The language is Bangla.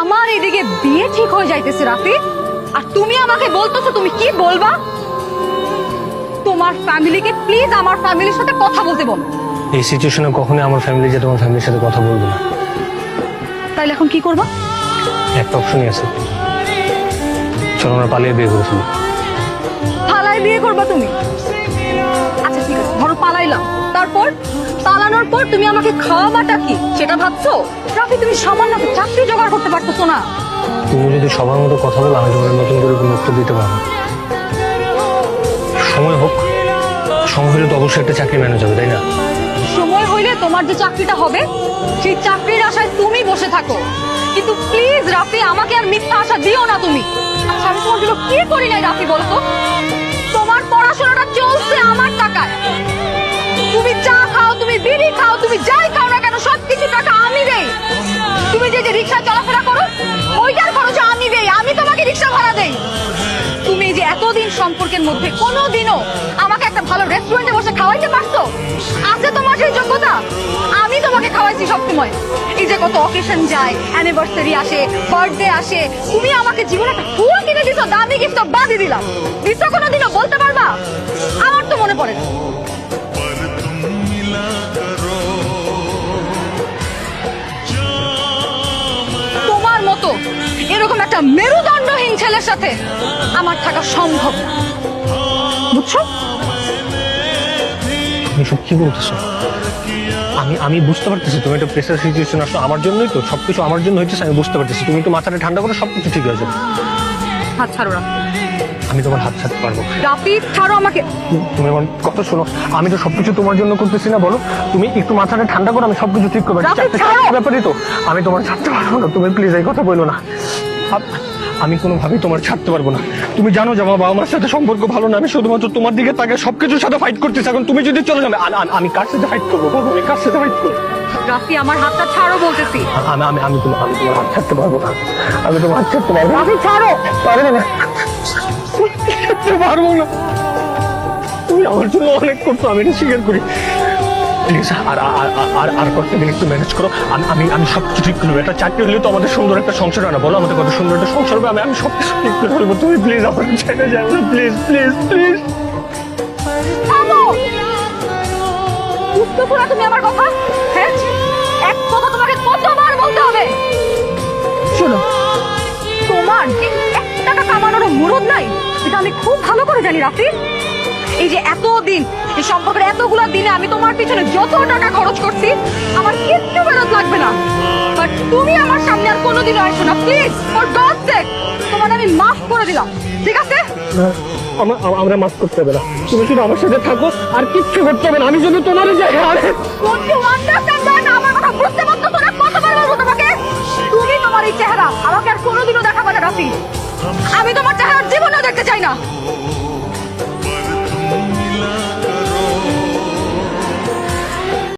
আমার এদিকে বিয়ে ঠিক হয়ে যাইতেছে রাফি আর তুমি আমাকে বলতেছো তুমি কি বলবা? তোমার ফ্যামিলিকে প্লিজ আমার ফ্যামিলির সাথে কথা বলতে বলো। এই সিচুয়েশনে কখনোই আমার ফ্যামিলি যে তোমার ফ্যামিলির সাথে কথা বলব না। তাইলে এখন কি করবা? একটা অপশনই আছে। চলো আমরা পালিয়ে বিয়ে করেছিল পালাই বিয়ে করবা তুমি? আচ্ছা ঠিক আছে। ধরো পালাইলাম। তারপর? পালানোর পর তুমি আমাকে খাওয়াবাটা কি? সেটা ভাবছ? রাফি তুমি সামান্য একটা চাকরি জোগাড় করতে পারতেছো না? তুমি যদি সবার মতো কথা বলো আমি তোমার নতুন করে কোনো উত্তর দিতে পারব সময় হোক সময় হলে তো অবশ্যই একটা চাকরি ম্যানেজ হবে তাই না? সময় হইলে তোমার যে চাকরিটা হবে সেই চাকরির আশায় তুমি বসে থাকো। কিন্তু প্লিজ রাফি আমাকে আর মিথ্যা আশা দিও না তুমি। আচ্ছা আমি তোমার জন্য কি করি নাই রাফি বলো তুমি যে যে রিক্সা চলাফেরা করো? ওইটার খরচ আমি দেই, আমি তোমাকে রিক্সা ভাড়া দেই। তুমি যে এতদিন সম্পর্কের মধ্যে কোনোদিনও আমাকে একটা ভালো রেস্টুরেন্টে বসে খাওয়াইতে আছে তোমার সেই যোগ্যতা? আমি তোমাকে খাওয়াইছি সবসময় এই যে কত অকেশন যায় অ্যানিভার্সারি আসে বার্থডে আসে, তুমি আমাকে জীবনে একটা ফুল কিনে দিছো, দামি গিফট দিলাম। দিছো কোনোদিনও এরকম একটা মেরুদণ্ডহীন ছেলের সাথে আমার থাকা সম্ভব না। বুঝছ? তুমি সব কি বলতেছো? আমি আমি বুঝতে পারতেছি তুমি একটা প্রেসার সিচুয়েশন আসো আমার জন্যই তো সবকিছু আমার জন্য হয়েছে আমি বুঝতে পারতেছি। তুমি একটু মাথাটা ঠান্ডা করে সবকিছু ঠিক হয়ে যাবে। হাত ছাড়ো আমি তোমার হাত ছাড়তে পারব। রাফি ছাড়ো আমাকে। তুমি আমার কথা শোনো। আমি তো সবকিছু তোমার জন্য করতেছি না বলো। তুমি একটু মাথাটা ঠান্ডা করো আমি সবকিছু ঠিক করব। ব্যাপারই তো। আমি তোমার ছাড়তে পারব না। তুমি প্লিজ এই কথা বলো না। আমি কোনোভাবেই তোমার ছাড়তে পারব না। তুমি জানো যে আমার বাবা মার সাথে সম্পর্ক ভালো না। আমি শুধুমাত্র তোমার দিকে তাকে সবকিছুর সাথে ফাইট করতেছি। এখন তুমি যদি চলে যাবে আমি কার সাথে ফাইট করব? বলো আমি কার সাথে ফাইট করব? রাফি আমার হাতটা ছাড়ো বলতেছি। আমি আমি আমি তোমার আমি তোমার হাত ছাড়তে পারব না। আমি তোমার হাত ছাড়তে পারব রাফি ছাড়ো। পারব না। ছাড়তে পারব না তুমি আমার জন্য অনেক করছ, আমি এটা স্বীকার করি। প্লিজ আর, আর- আর- কয়েকটা দিন একটু ম্যানেজ করো। আমি আমি সব কিছু ঠিক করব একটা চাকরি হলে তো আমাদের সুন্দর একটা সংসার হয় না, বলো আমাদের কত সুন্দর একটা সংসার হবে। আমি আমি সব কিছু ঠিক করে ফেলব। তুমি প্লিজ আমার না প্লিজ প্লিজ প্লিজ কথা। হ্যাঁ? এক কথা তোমাকে কতবার বলতে হবে? শোনো, তোমার মুরদ নাই? এটা আমি খুব ভালো করে জানি রাফি। এই যে এত দিন এই সম্পর্কের এতগুলা দিনে আমি তোমার পিছনে যত টাকা খরচ করছি আমার কিচ্ছু ফেরত লাগবে না। বাট তুমি আমার সামনে আর কোনোদিনও আসো না প্লিজ ফর গড সেক তোমার আমি মাফ করে দিলাম ঠিক আছে? আমরা মাফ করতে হবে না। তুমি শুধু আমার সাথে থাকো আর কিচ্ছু করতে হবে না। আমি যদি তোমার যাই চাই না